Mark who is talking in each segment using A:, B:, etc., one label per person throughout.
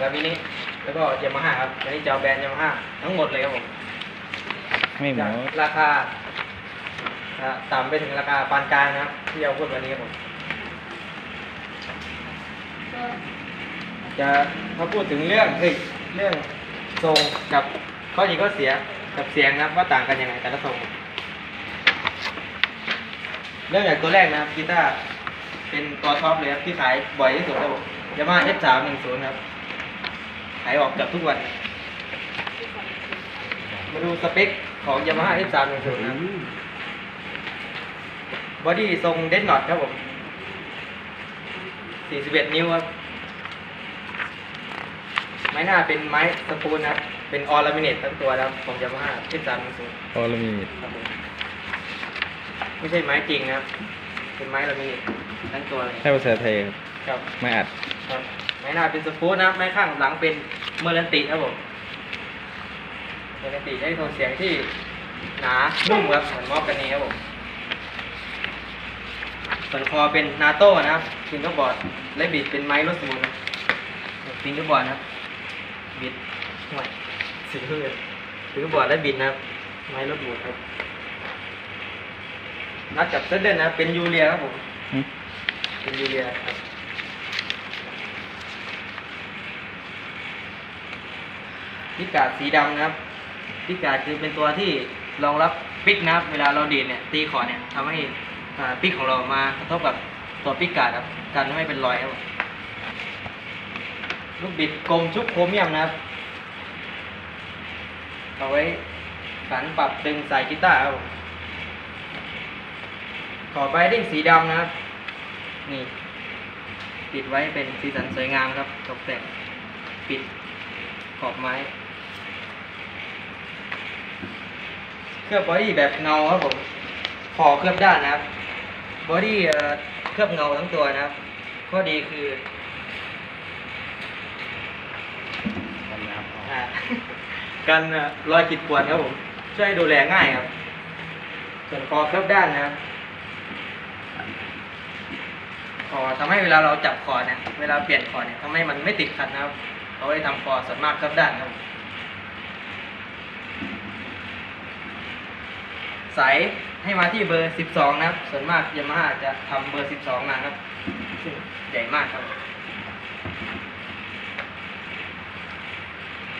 A: กับมินิแล้วก็ยามาฮ่าครับอันนี้จะเอาแบรนด์ยามาฮ่าทั้งหมดเลยครับผม
B: ไม่หม
A: จาก
B: ด
A: ราคาอ่าต่ำไปถึงราคาปานกลางนะครับที่เราพูดวันนี้ครับผมจะมาพูดถึงเรื่องเฮ้ยเรื่องทรงกับข้อดีข้อเสียกับเสียงนะครับว่าต่างกันยังไงแต่ละทรง เริ่มจากตัวแรกนะครับกีตาร์เป็นตัวท็อปเลยครับที่ขายบ่อยที่สุดครับผมยามา F310 ครับ ขายออกเกือบทุกวัน มาดูสเปคของ Yamaha F310 นะครับบอดี้ทรงเดนน็อตครับผม 41 นิ้วครับ ไม้หน้าเป็นไม้สปูนนะครับ เป็นออร์ลามิเนตทั้งตัวนะครับของ Yamaha F310
B: พอละมีด
A: ครับผมไม่ใช่ไม้จริงนะครับ เป็นไม้ลามิเนตทั้งตัวเลย
B: ใช่ภาษาไทยครับ
A: ครับ
B: ไม่อัด
A: ครับ ไม้หน้าเป็นสปูนนะครับไม้ข้างหลังเป็นเมอร์ลันติครับผมเมอร์ลันติให้โทนเสียงที่หนานุ่มครับเหมือนมอบกันนี้ครับผมส่วนคอเป็นนาโต้นะครับพิงเกอร์บอร์ดและบิดเป็นไม้รถสมูนครับพิงเกอร์บอร์ดนะครับบิดห่วยสีเลือดพิงเกอร์บอร์ดและบิดนะครับไม้รถบูดครับนัดกับเซดเดนนะครับเป็นยูเรียครับผม
B: หึ
A: เป็นยูเรียครับ พิกาดสีดำนะครับ พิกาดคือเป็นตัวที่รองรับปิกนะครับ เวลาเราดีดเนี่ยตีขอเนี่ยทำให้ปิกของเรามากระทบกับตัวปิกาดครับกันไม่ให้เป็นรอยครับลูกบิดกลมชุบโครเมียมนะครับเอาไว้สันปรับตึงใส่กีตาร์ครับขอบไบดิ้งสีดำนะครับ นี่ติดไว้เป็นสีสันสวยงามครับ ตกแต่งปิดขอบไม้ เคลือบบอดี้แบบเงาครับผมคอเคลือบด้านนะครับบอดี้เอ่อเคลือบเงาทั้งตัวนะครับ ข้อดีคืออ่ากันเอ่อรอยขีดข่วนครับผม ช่วยให้ดูแลง่ายครับ ส่วนคอเคลือบด้านนะครับคอทำให้เวลาเราจับคอเนี่ย เวลาเปลี่ยนคอเนี่ยทำให้มันไม่ติดขัดนะครับ เอาไว้ทำคอส่วนมากครับด้านครับ สายให้มาที่เบอร์ 12 นะครับ ส่วนมากยามาฮ่าจะทำเบอร์ 12 มาครับ ซึ่งใหญ่มากครับ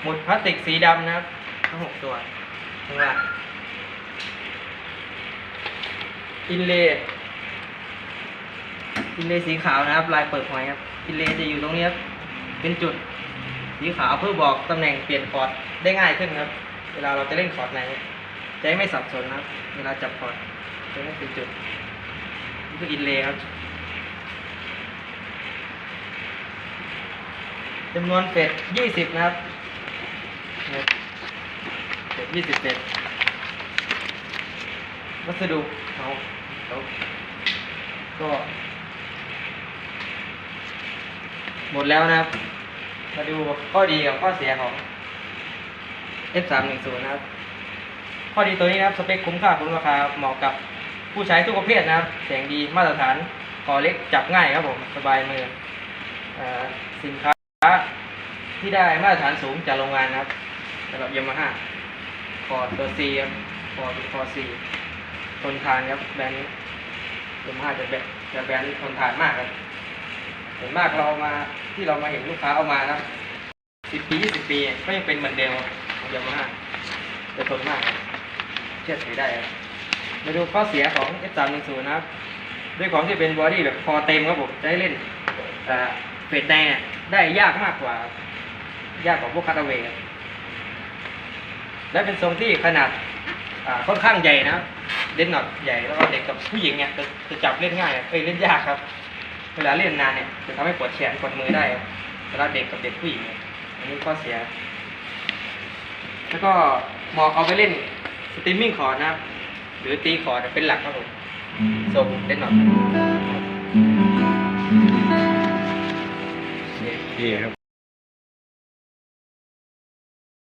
A: หมุดพลาสติกสีดำนะครับ ทั้ง 6 ตัวข้างล่างอินเลย์อินเลย์สีขาวนะครับ ลายเปิดหอยครับ อินเลย์จะอยู่ตรงนี้ครับ เป็นจุดสีขาวเพื่อบอกตำแหน่งเปลี่ยนคอร์ดได้ง่ายขึ้นครับ เวลาเราจะเล่นคอร์ดไหน จะไม่สับสนนะครับ เวลาจับคอร์ดจะได้เป็นจุดนี่คืออินเลย์ครับจำนวนเฟสยี่สิบนะครับเนี่ยเฟสยี่สิบเฟสวัสดุเอาเอาก็ หมดแล้วนะครับ มาดูข้อดีกับข้อเสียของ F310 นะครับ ข้อดีตัวนี้นะครับสเปคคุ้มค่าคุ้มราคาเหมาะกับผู้ใช้ทุกประเภทนะครับเสียงดีมาตรฐานคอเล็กจับง่ายครับผมสบายมืออสินค้าที่ได้มาตรฐานสูงจากโรงงานนะครับสำหรับยามาฮ่าคอตัว C ครับคอเป็นคอ C ทนทานครับแบรนด์ยามาฮ่าจะแบรนด์จะแบรนด์ทนทานมากครับส่วนมากเรามาที่เรามาเห็นลูกค้าเอามาครับสิบปียี่สิบปีก็ยังเป็นเหมือนเดิมยามาฮ่าจะทนมากครับ ชื่อถือได้ครับมาดูข้อเสียของ F310 นะครับ ด้วยของที่เป็นบอดี้แบบคอเต็มครับผมจะได้เล่นเฟดแดงเนี่ยได้ยากมากกว่า ยากกว่าพวกคาตาเวครับและเป็นทรงที่ขนาดค่อนข้างใหญ่นะเล่นหนอดใหญ่แล้วก็เด็กกับผู้หญิงเนี่ยจะจะจับเล่นง่ายเอ้ยเล่นยากครับ เวลาเล่นนานเนี่ยจะทำให้ปวดแขนปวดมือได้ครับเวลาเด็กกับเด็กผู้หญิงอันนี้ข้อเสีย แล้วก็เหมาะเอาไปเล่น สตรีมมิ่งคอร์ดนะครับ หรือตีคอร์ดเป็นหลักครับผมส่งเล่นหน่อย
B: ดีครับ